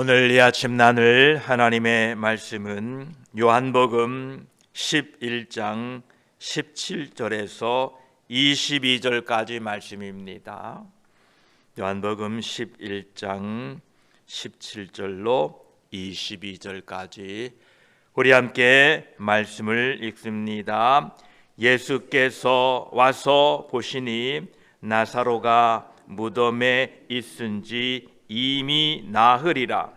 오늘 이 아침 나눌 하나님의 말씀은 요한복음 11장 17절에서 22절까지 말씀입니다. 요한복음 11장 17절로 22절까지 우리 함께 말씀을 읽습니다. 예수께서 와서 보시니 나사로가 무덤에 있은 지 이미 나흘이라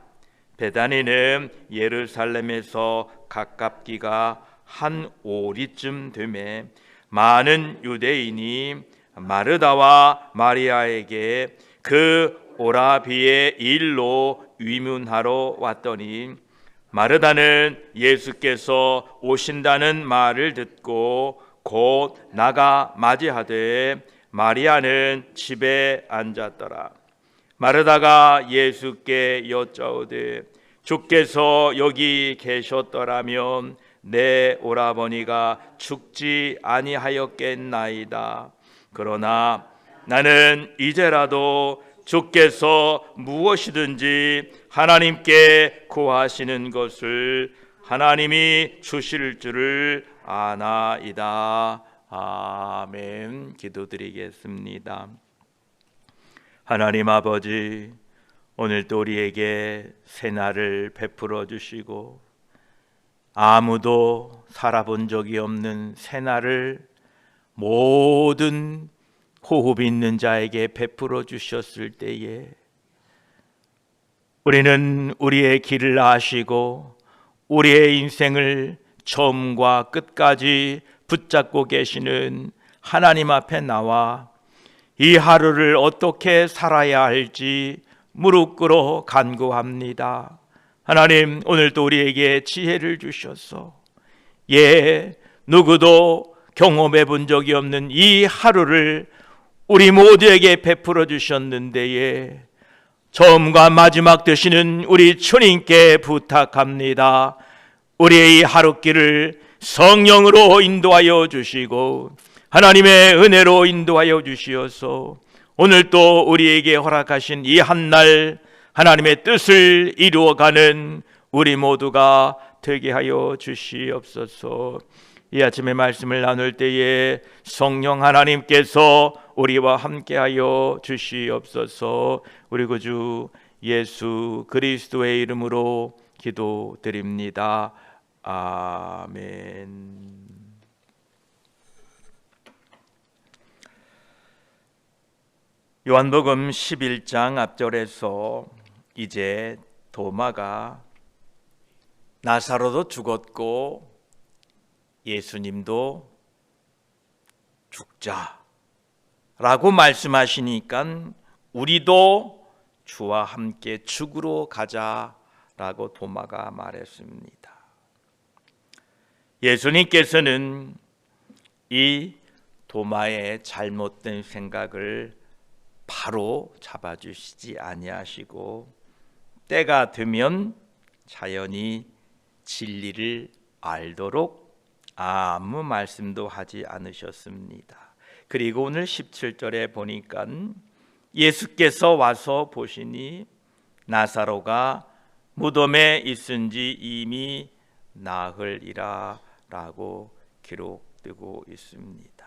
베다니는 예루살렘에서 가깝기가 한 오리쯤 되매 많은 유대인이 마르다와 마리아에게 그 오라비의 일로 위문하러 왔더니 마르다는 예수께서 오신다는 말을 듣고 곧 나가 맞이하되 마리아는 집에 앉았더라. 마르다가 예수께 여짜오되 주께서 여기 계셨더라면 내 오라버니가 죽지 아니하였겠나이다. 그러나 나는 이제라도 주께서 무엇이든지 하나님께 구하시는 것을 하나님이 주실 줄을 아나이다. 아멘. 기도드리겠습니다. 하나님 아버지, 오늘도 우리에게 새날을 베풀어 주시고 아무도 살아본 적이 없는 새날을 모든 호흡 있는 자에게 베풀어 주셨을 때에 우리는 우리의 길을 아시고 우리의 인생을 처음과 끝까지 붙잡고 계시는 하나님 앞에 나와 이 하루를 어떻게 살아야 할지 무릎 꿇어 간구합니다. 하나님, 오늘도 우리에게 지혜를 주셔서 예, 누구도 경험해 본 적이 없는 이 하루를 우리 모두에게 베풀어 주셨는데에 처음과 마지막 되시는 우리 주님께 부탁합니다. 우리의 이 하루길을 성령으로 인도하여 주시고 하나님의 은혜로 인도하여 주시어서 오늘 또 우리에게 허락하신 이 한날 하나님의 뜻을 이루어가는 우리 모두가 되게 하여 주시옵소서. 이 아침에 말씀을 나눌 때에 성령 하나님께서 우리와 함께하여 주시옵소서. 우리 구주 예수 그리스도의 이름으로 기도드립니다. 아멘. 요한복음 11장 앞절에서 이제 도마가 나사로도 죽었고 예수님도 죽자 라고 말씀하시니까 우리도 주와 함께 죽으러 가자 라고 도마가 말했습니다. 예수님께서는 이 도마의 잘못된 생각을 바로 잡아주시지 아니하시고 때가 되면 자연히 진리를 알도록 아무 말씀도 하지 않으셨습니다. 그리고 오늘 17절에 보니까 예수께서 와서 보시니 나사로가 무덤에 있은지 이미 나흘이라라고 기록되고 있습니다.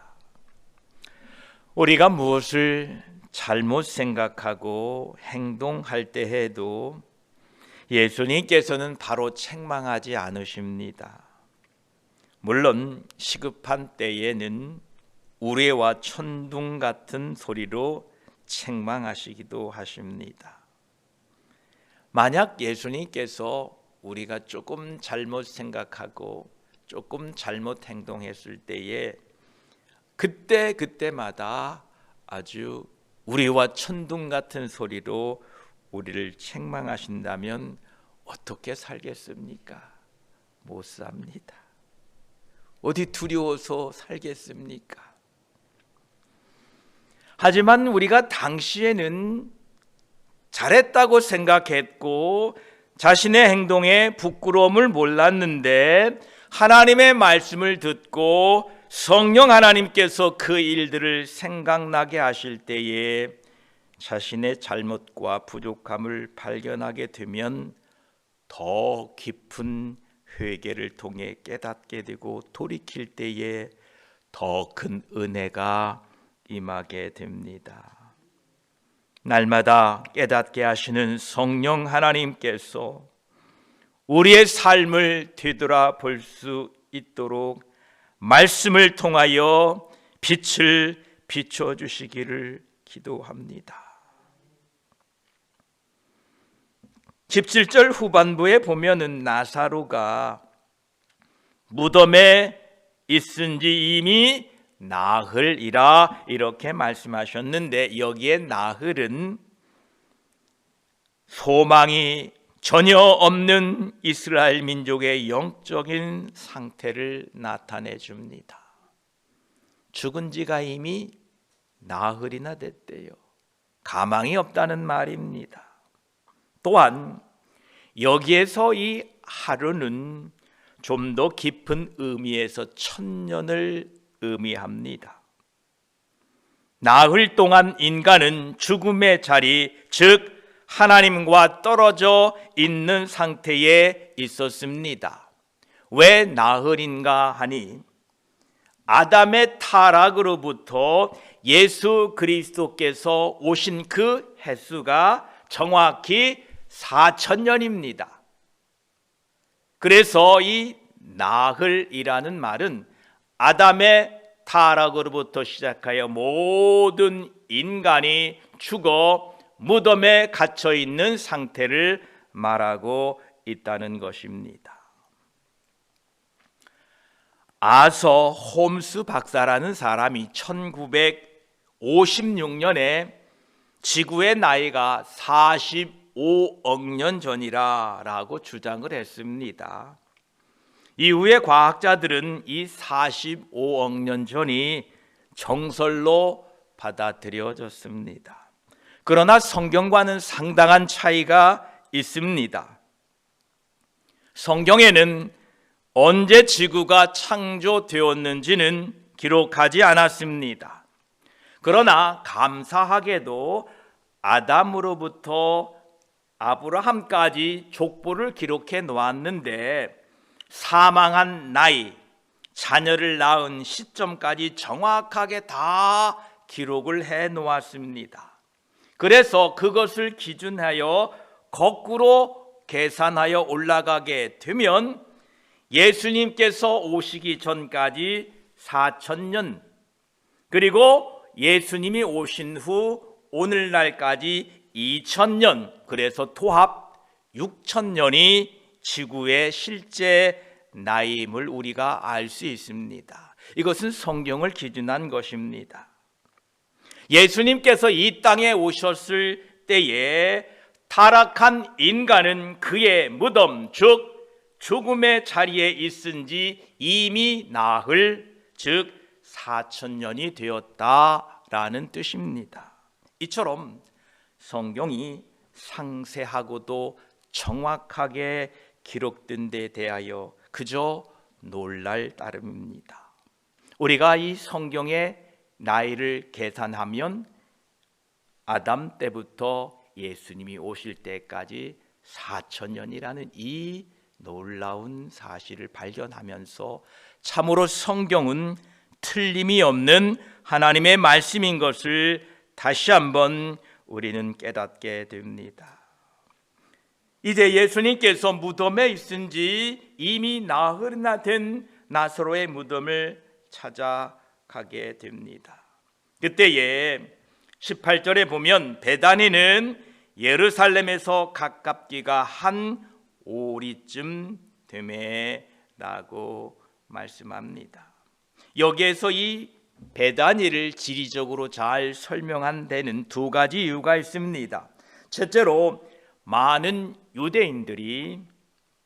우리가 무엇을 잘못 생각하고 행동할 때 해도 예수님께서는 바로 책망하지 않으십니다. 물론 시급한 때에는 우레와 천둥 같은 소리로 책망하시기도 하십니다. 만약 예수님께서 우리가 조금 잘못 생각하고 조금 잘못 행동했을 때에 그때 그때마다 아주 우리와 천둥 같은 소리로 우리를 책망하신다면 어떻게 살겠습니까? 못 삽니다. 어디 두려워서 살겠습니까? 하지만 우리가 당시에는 잘했다고 생각했고 자신의 행동에 부끄러움을 몰랐는데 하나님의 말씀을 듣고 성령 하나님께서 그 일들을 생각나게 하실 때에 자신의 잘못과 부족함을 발견하게 되면 더 깊은 회개를 통해 깨닫게 되고 돌이킬 때에 더 큰 은혜가 임하게 됩니다. 날마다 깨닫게 하시는 성령 하나님께서 우리의 삶을 되돌아 볼 수 있도록 말씀을 통하여 빛을 비춰 주시기를 기도합니다. 17절 후반부에 보면은 나사로가 무덤에 있은 지 이미 나흘이라 이렇게 말씀하셨는데 여기에 나흘은 소망이 전혀 없는 이스라엘 민족의 영적인 상태를 나타내 줍니다. 죽은 지가 이미 나흘이나 됐대요. 가망이 없다는 말입니다. 또한 여기에서 이 하루는 좀 더 깊은 의미에서 천년을 의미합니다. 나흘 동안 인간은 죽음의 자리, 즉 하나님과 떨어져 있는 상태에 있었습니다. 왜 나흘인가 하니 아담의 타락으로부터 예수 그리스도께서 오신 그 횟수가 정확히 4천년입니다. 그래서 이 나흘이라는 말은 아담의 타락으로부터 시작하여 모든 인간이 죽어 무덤에 갇혀 있는 상태를 말하고 있다는 것입니다. 아서 홈스 박사라는 사람이 1956년에 지구의 나이가 45억 년 전이라라고 주장을 했습니다. 이후에 과학자들은 이 45억 년 전이 정설로 받아들여졌습니다. 그러나 성경과는 상당한 차이가 있습니다. 성경에는 언제 지구가 창조되었는지는 기록하지 않았습니다. 그러나 감사하게도 아담으로부터 아브라함까지 족보를 기록해 놓았는데 사망한 나이, 자녀를 낳은 시점까지 정확하게 다 기록을 해 놓았습니다. 그래서 그것을 기준하여 거꾸로 계산하여 올라가게 되면 예수님께서 오시기 전까지 4천년 그리고 예수님이 오신 후 오늘날까지 2천년 그래서 토합 6천년이 지구의 실제 나이임을 우리가 알 수 있습니다. 이것은 성경을 기준한 것입니다. 예수님께서 이 땅에 오셨을 때에 타락한 인간은 그의 무덤 즉 죽음의 자리에 있은 지 이미 나흘 즉 4천 년이 되었다라는 뜻입니다. 이처럼 성경이 상세하고도 정확하게 기록된 데 대하여 그저 놀랄 따름입니다. 우리가 이 성경의 나이를 계산하면 아담 때부터 예수님이 오실 때까지 4천년이라는 이 놀라운 사실을 발견하면서 참으로 성경은 틀림이 없는 하나님의 말씀인 것을 다시 한번 우리는 깨닫게 됩니다. 이제 예수님께서 무덤에 있은 지 이미 나흘이나 된 나사로의 무덤을 찾아 가게 됩니다. 그때에 18절에 보면 베다니는 예루살렘에서 가깝기가 한 오리쯤 되매라고 말씀합니다. 여기에서 이 베다니를 지리적으로 잘 설명한 데는 두 가지 이유가 있습니다. 첫째로 많은 유대인들이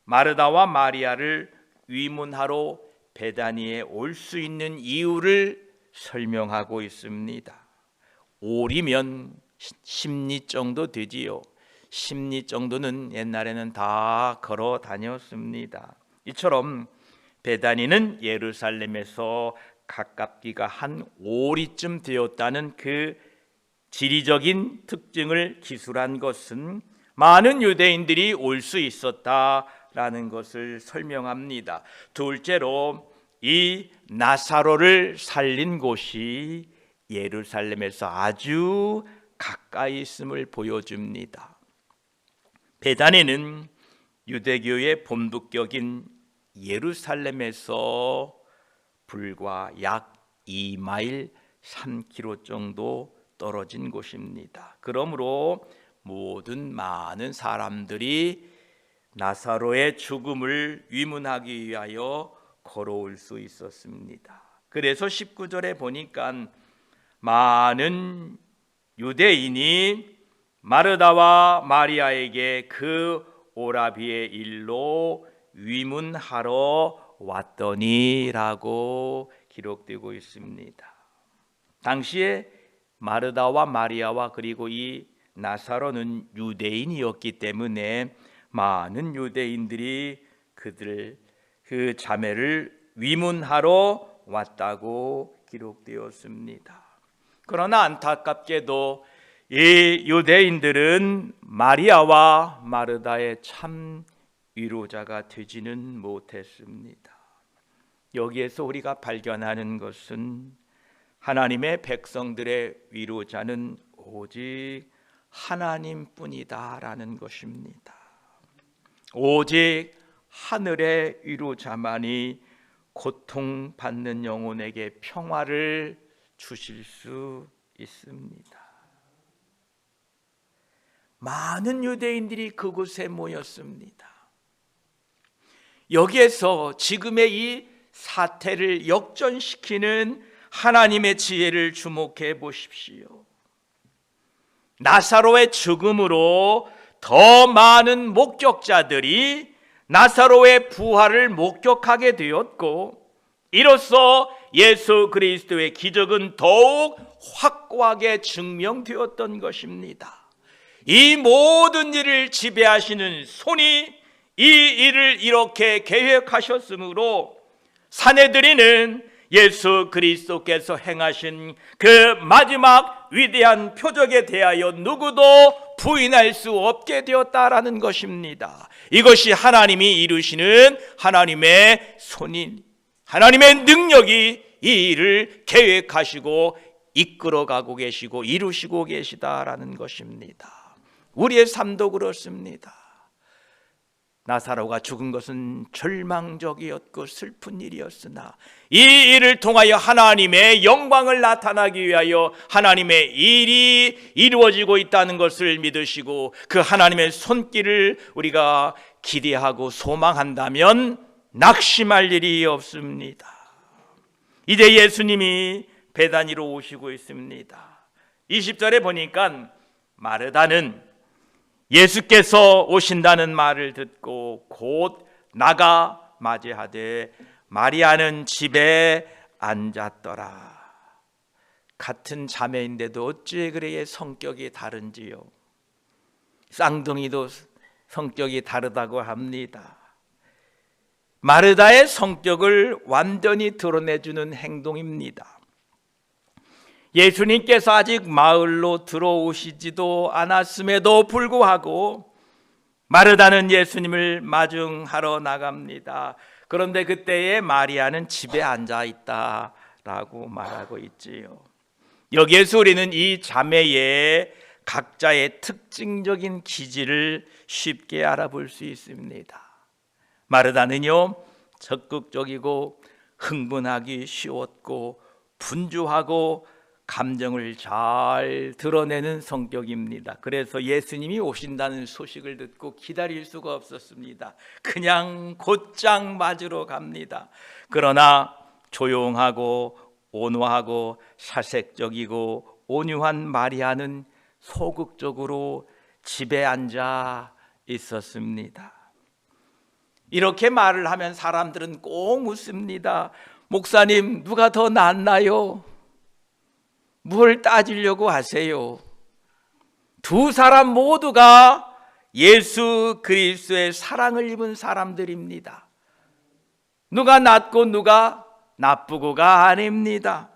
마르다와 마리아를 위문하러 베다니에 올 수 있는 이유를 설명하고 있습니다. 오리면 10리 정도 되지요. 10리 정도는 옛날에는 다 걸어 다녔습니다. 이처럼 베다니는 예루살렘에서 가깝기가 한 오리쯤 되었다는 그 지리적인 특징을 기술한 것은 많은 유대인들이 올 수 있었다 라는 것을 설명합니다. 둘째로 이 나사로를 살린 곳이 예루살렘에서 아주 가까이 있음을 보여줍니다. 베단에는 유대교의 본부격인 예루살렘에서 불과 약 2마일 3km 정도 떨어진 곳입니다. 그러므로 모든 많은 사람들이 나사로의 죽음을 위문하기 위하여 걸어올 수 있었습니다. 그래서 19절에 보니까 많은 유대인이 마르다와 마리아에게 그 오라비의 일로 위문하러 왔더니라고 기록되고 있습니다. 당시에 마르다와 마리아와 그리고 이 나사로는 유대인이었기 때문에 많은 유대인들이 그들 그 자매를 위문하러 왔다고 기록되었습니다. 그러나 안타깝게도 이 유대인들은 마리아와 마르다의 참 위로자가 되지는 못했습니다. 여기에서 우리가 발견하는 것은 하나님의 백성들의 위로자는 오직 하나님뿐이다라는 것입니다. 오직 하늘의 위로자만이 고통받는 영혼에게 평화를 주실 수 있습니다. 많은 유대인들이 그곳에 모였습니다. 여기에서 지금의 이 사태를 역전시키는 하나님의 지혜를 주목해 보십시오. 나사로의 죽음으로 더 많은 목격자들이 나사로의 부활을 목격하게 되었고 이로써 예수 그리스도의 기적은 더욱 확고하게 증명되었던 것입니다. 이 모든 일을 지배하시는 손이 이 일을 이렇게 계획하셨으므로 사내들이는 예수 그리스도께서 행하신 그 마지막 위대한 표적에 대하여 누구도 부인할 수 없게 되었다라는 것입니다. 이것이 하나님이 이루시는 하나님의 손인 하나님의 능력이 이 일을 계획하시고 이끌어가고 계시고 이루시고 계시다라는 것입니다. 우리의 삶도 그렇습니다. 나사로가 죽은 것은 절망적이었고 슬픈 일이었으나 이 일을 통하여 하나님의 영광을 나타나기 위하여 하나님의 일이 이루어지고 있다는 것을 믿으시고 그 하나님의 손길을 우리가 기대하고 소망한다면 낙심할 일이 없습니다. 이제 예수님이 배단위로 오시고 있습니다. 20절에 보니까 마르다는 예수께서 오신다는 말을 듣고 곧 나가 맞이하되 마리아는 집에 앉았더라. 같은 자매인데도 어찌 그래 성격이 다른지요? 쌍둥이도 성격이 다르다고 합니다. 마르다의 성격을 완전히 드러내주는 행동입니다. 예수님께서 아직 마을로 들어오시지도 않았음에도 불구하고 마르다는 예수님을 마중하러 나갑니다. 그런데 그때에 마리아는 집에 앉아 있다라고 말하고 있지요. 여기에서 우리는 이 자매의 각자의 특징적인 기질을 쉽게 알아볼 수 있습니다. 마르다는요 적극적이고 흥분하기 쉬웠고 분주하고 감정을 잘 드러내는 성격입니다. 그래서 예수님이 오신다는 소식을 듣고 기다릴 수가 없었습니다. 그냥 곧장 맞으러 갑니다. 그러나 조용하고 온화하고 사색적이고 온유한 마리아는 소극적으로 집에 앉아 있었습니다. 이렇게 말을 하면 사람들은 꼭 묻습니다. 목사님, 누가 더 낫나요? 뭘 따지려고 하세요? 두 사람 모두가 예수 그리스도의 사랑을 입은 사람들입니다. 누가 낫고 누가 나쁘고가 아닙니다.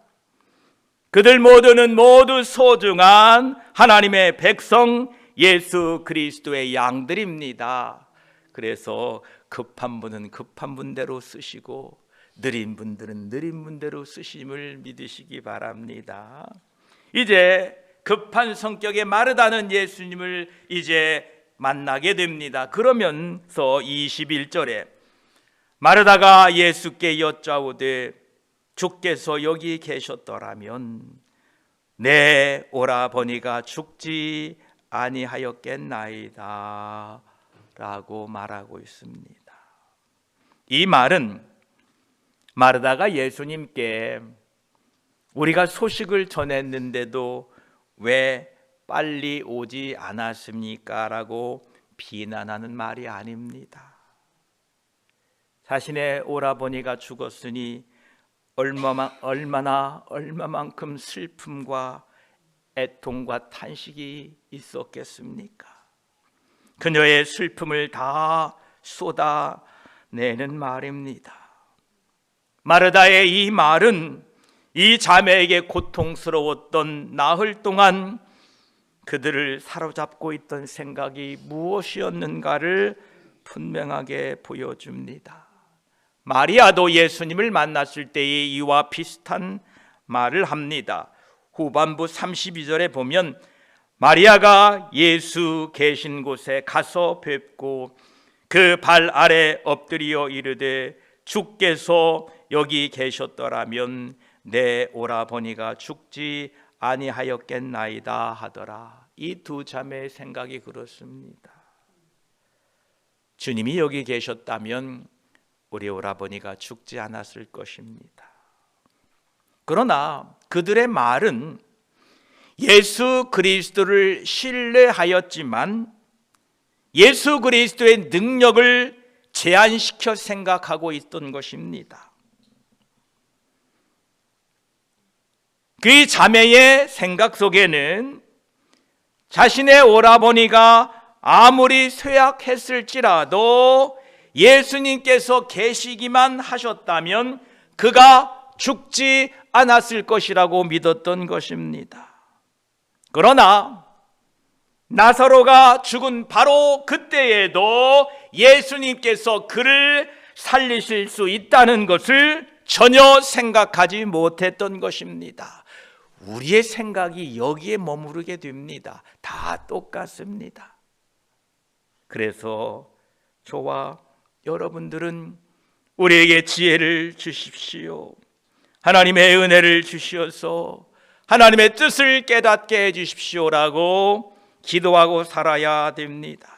그들 모두는 모두 소중한 하나님의 백성 예수 그리스도의 양들입니다. 그래서 급한 분은 급한 분대로 쓰시고 느린 분들은 느린 분대로 쓰심을 믿으시기 바랍니다. 이제 급한 성격의 마르다는 예수님을 이제 만나게 됩니다. 그러면서 21절에 마르다가 예수께 여짜오되 주께서 여기 계셨더라면 내 오라버니가 죽지 아니하였겠나이다 라고 말하고 있습니다. 이 말은 마르다가 예수님께 우리가 소식을 전했는데도 왜 빨리 오지 않았습니까? 라고 비난하는 말이 아닙니다. 자신의 오라버니가 죽었으니 얼마만, 얼마나 얼마만큼 슬픔과 애통과 탄식이 있었겠습니까? 그녀의 슬픔을 다 쏟아내는 말입니다. 마르다의 이 말은 이 자매에게 고통스러웠던 나흘 동안 그들을 사로잡고 있던 생각이 무엇이었는가를 분명하게 보여줍니다. 마리아도 예수님을 만났을 때의 이와 비슷한 말을 합니다. 후반부 32절에 보면 마리아가 예수 계신 곳에 가서 뵙고 그 발 아래 엎드려 이르되 주께서 여기 계셨더라면 내 오라버니가 죽지 아니하였겠나이다 하더라. 이 두 자매의 생각이 그렇습니다. 주님이 여기 계셨다면 우리 오라버니가 죽지 않았을 것입니다. 그러나 그들의 말은 예수 그리스도를 신뢰하였지만 예수 그리스도의 능력을 제한시켜 생각하고 있던 것입니다. 그 자매의 생각 속에는 자신의 오라버니가 아무리 쇠약했을지라도 예수님께서 계시기만 하셨다면 그가 죽지 않았을 것이라고 믿었던 것입니다. 그러나 나사로가 죽은 바로 그때에도 예수님께서 그를 살리실 수 있다는 것을 전혀 생각하지 못했던 것입니다. 우리의 생각이 여기에 머무르게 됩니다. 다 똑같습니다. 그래서 저와 여러분들은 우리에게 지혜를 주십시오. 하나님의 은혜를 주시어서 하나님의 뜻을 깨닫게 해 주십시오라고 기도하고 살아야 됩니다.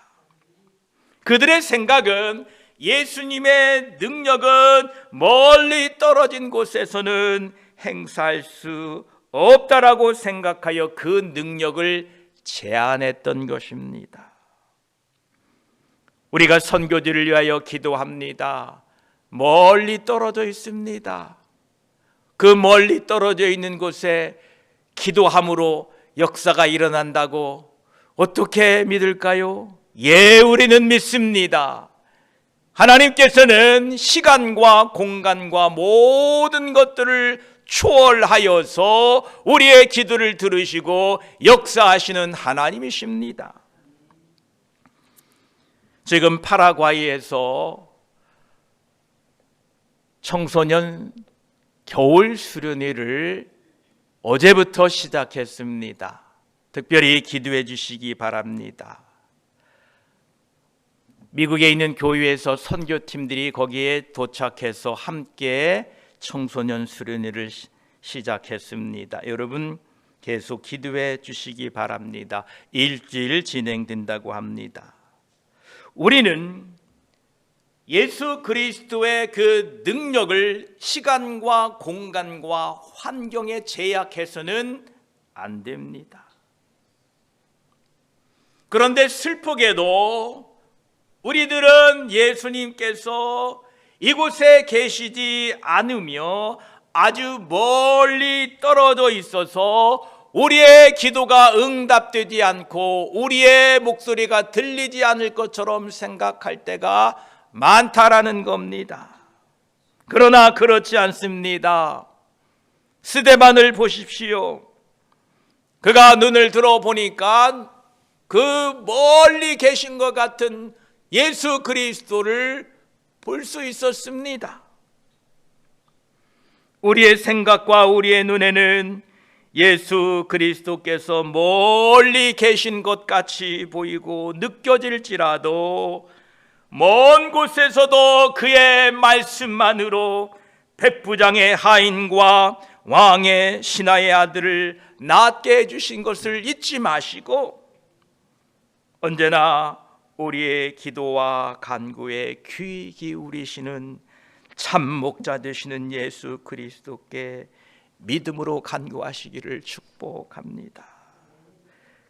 그들의 생각은 예수님의 능력은 멀리 떨어진 곳에서는 행사할 수 없다라고 생각하여 그 능력을 제한했던 것입니다. 우리가 선교지를 위하여 기도합니다. 멀리 떨어져 있습니다. 그 멀리 떨어져 있는 곳에 기도함으로 역사가 일어난다고 어떻게 믿을까요? 예, 우리는 믿습니다. 하나님께서는 시간과 공간과 모든 것들을 초월하여서 우리의 기도를 들으시고 역사하시는 하나님이십니다. 지금 파라과이에서 청소년 겨울 수련회를 어제부터 시작했습니다. 특별히 기도해 주시기 바랍니다. 미국에 있는 교회에서 선교팀들이 거기에 도착해서 함께 청소년 수련회를 시작했습니다. 여러분 계속 기도해 주시기 바랍니다. 일주일 진행된다고 합니다. 우리는 예수 그리스도의 그 능력을 시간과 공간과 환경에 제약해서는 안 됩니다. 그런데 슬프게도 우리들은 예수님께서 이곳에 계시지 않으며 아주 멀리 떨어져 있어서 우리의 기도가 응답되지 않고 우리의 목소리가 들리지 않을 것처럼 생각할 때가 많다라는 겁니다. 그러나 그렇지 않습니다. 스데반을 보십시오. 그가 눈을 들어 보니까 그 멀리 계신 것 같은 예수 그리스도를 볼 수 있었습니다. 우리의 생각과 우리의 눈에는 예수 그리스도께서 멀리 계신 것 같이 보이고 느껴질지라도 먼 곳에서도 그의 말씀만으로 백부장의 하인과 왕의 신하의 아들을 낳게 해주신 것을 잊지 마시고 언제나 우리의 기도와 간구에 귀 기울이시는 참 목자 되시는 예수 그리스도께 믿음으로 간구하시기를 축복합니다.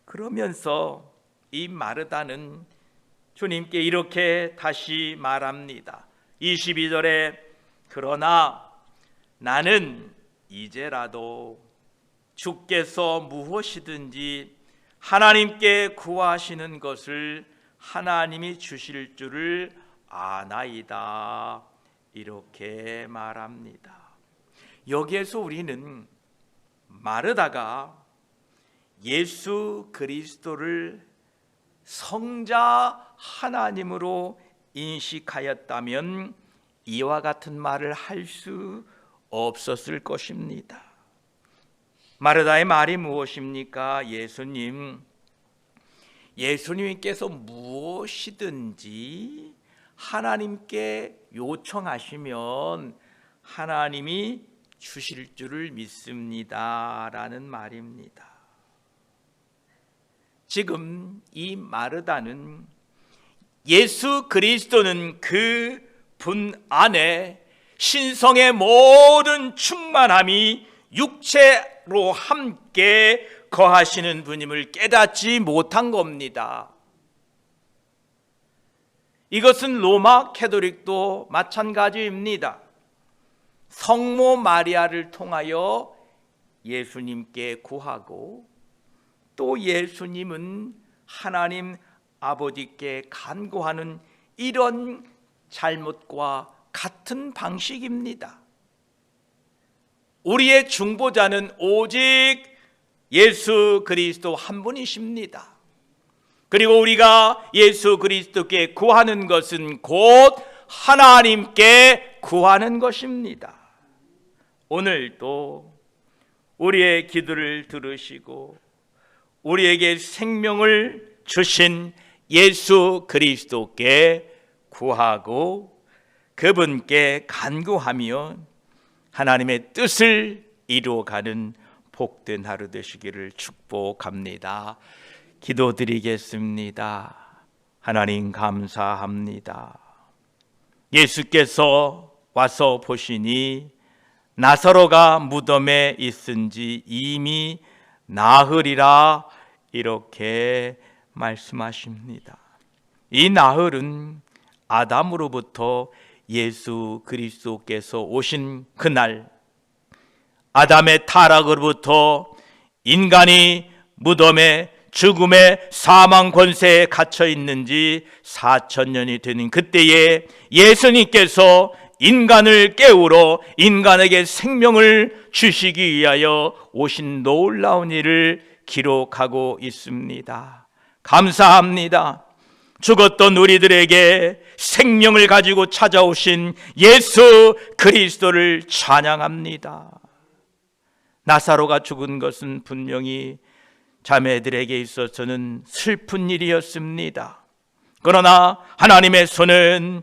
그러면서 이 마르다는 주님께 이렇게 다시 말합니다. 22절에 그러나 나는 이제라도 주께서 무엇이든지 하나님께 구하시는 것을 하나님이 주실 줄을 아나이다. 이렇게 말합니다. 여기에서 우리는 마르다가 예수 그리스도를 성자 하나님으로 인식하였다면 이와 같은 말을 할 수 없었을 것입니다. 마르다의 말이 무엇입니까? 예수님, 예수님께서 무엇이든지 하나님께 요청하시면 하나님이 주실 줄을 믿습니다라는 말입니다. 지금 이 마르다는 예수 그리스도는 그 분 안에 신성의 모든 충만함이 육체 로 함께 거하시는 분임을 깨닫지 못한 겁니다. 이것은 로마 캐도릭도 마찬가지입니다. 성모 마리아를 통하여 예수님께 구하고 또 예수님은 하나님 아버지께 간구하는 이런 잘못과 같은 방식입니다. 우리의 중보자는 오직 예수 그리스도 한 분이십니다. 그리고 우리가 예수 그리스도께 구하는 것은 곧 하나님께 구하는 것입니다. 오늘도 우리의 기도를 들으시고 우리에게 생명을 주신 예수 그리스도께 구하고 그분께 간구하며 하나님의 뜻을 이루어가는 복된 하루 되시기를 축복합니다. 기도드리겠습니다. 하나님 감사합니다. 예수께서 와서 보시니 나사로가 무덤에 있은 지 이미 나흘이라 이렇게 말씀하십니다. 이 나흘은 아담으로부터 예수 그리스도께서 오신 그날 아담의 타락으로부터 인간이 무덤에 죽음의 사망 권세에 갇혀 있는지 4천 년이 되는 그때에 예수님께서 인간을 깨우러 인간에게 생명을 주시기 위하여 오신 놀라운 일을 기록하고 있습니다. 감사합니다. 죽었던 우리들에게 생명을 가지고 찾아오신 예수 그리스도를 찬양합니다. 나사로가 죽은 것은 분명히 자매들에게 있어서는 슬픈 일이었습니다. 그러나 하나님의 손은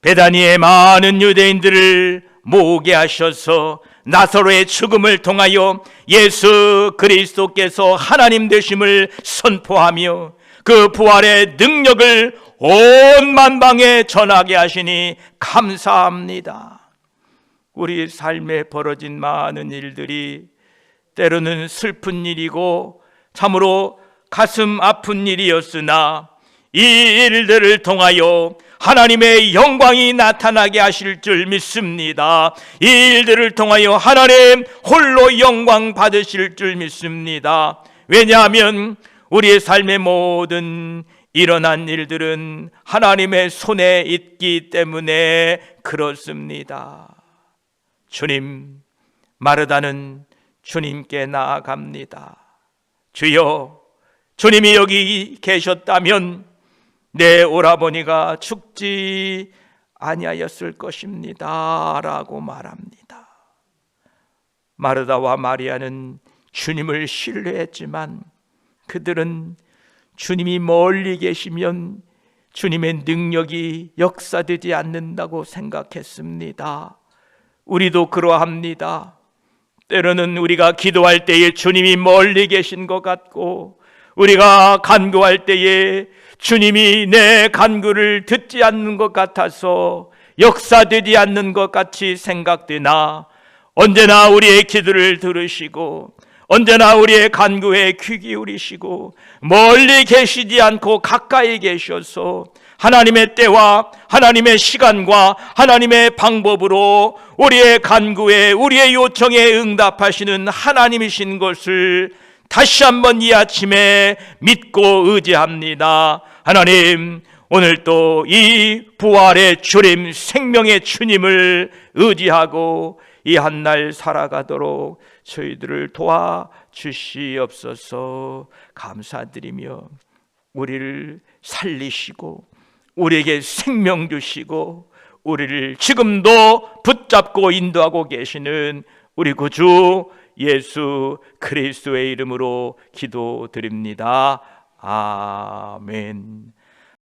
베다니의 많은 유대인들을 모으게 하셔서 나사로의 죽음을 통하여 예수 그리스도께서 하나님 되심을 선포하며 그 부활의 능력을 온 만방에 전하게 하시니 감사합니다. 우리 삶에 벌어진 많은 일들이 때로는 슬픈 일이고 참으로 가슴 아픈 일이었으나 이 일들을 통하여 하나님의 영광이 나타나게 하실 줄 믿습니다. 이 일들을 통하여 하나님 홀로 영광 받으실 줄 믿습니다. 왜냐하면 우리의 삶의 모든 일어난 일들은 하나님의 손에 있기 때문에 그렇습니다. 주님, 마르다는 주님께 나아갑니다. 주여, 주님이 여기 계셨다면 내 오라버니가 죽지 아니하였을 것입니다 라고 말합니다. 마르다와 마리아는 주님을 신뢰했지만 그들은 주님이 멀리 계시면 주님의 능력이 역사되지 않는다고 생각했습니다. 우리도 그러합니다. 때로는 우리가 기도할 때에 주님이 멀리 계신 것 같고 우리가 간구할 때에 주님이 내 간구를 듣지 않는 것 같아서 역사되지 않는 것 같이 생각되나 언제나 우리의 기도를 들으시고 언제나 우리의 간구에 귀 기울이시고 멀리 계시지 않고 가까이 계셔서 하나님의 때와 하나님의 시간과 하나님의 방법으로 우리의 간구에 우리의 요청에 응답하시는 하나님이신 것을 다시 한번 이 아침에 믿고 의지합니다. 하나님, 오늘 또 이 부활의 주님, 생명의 주님을 의지하고 이 한 날 살아가도록 저희들을 도와 주시옵소서 감사드리며 우리를 살리시고 우리에게 생명 주시고 우리를 지금도 붙잡고 인도하고 계시는 우리 구주 예수 그리스도의 이름으로 기도드립니다. 아멘.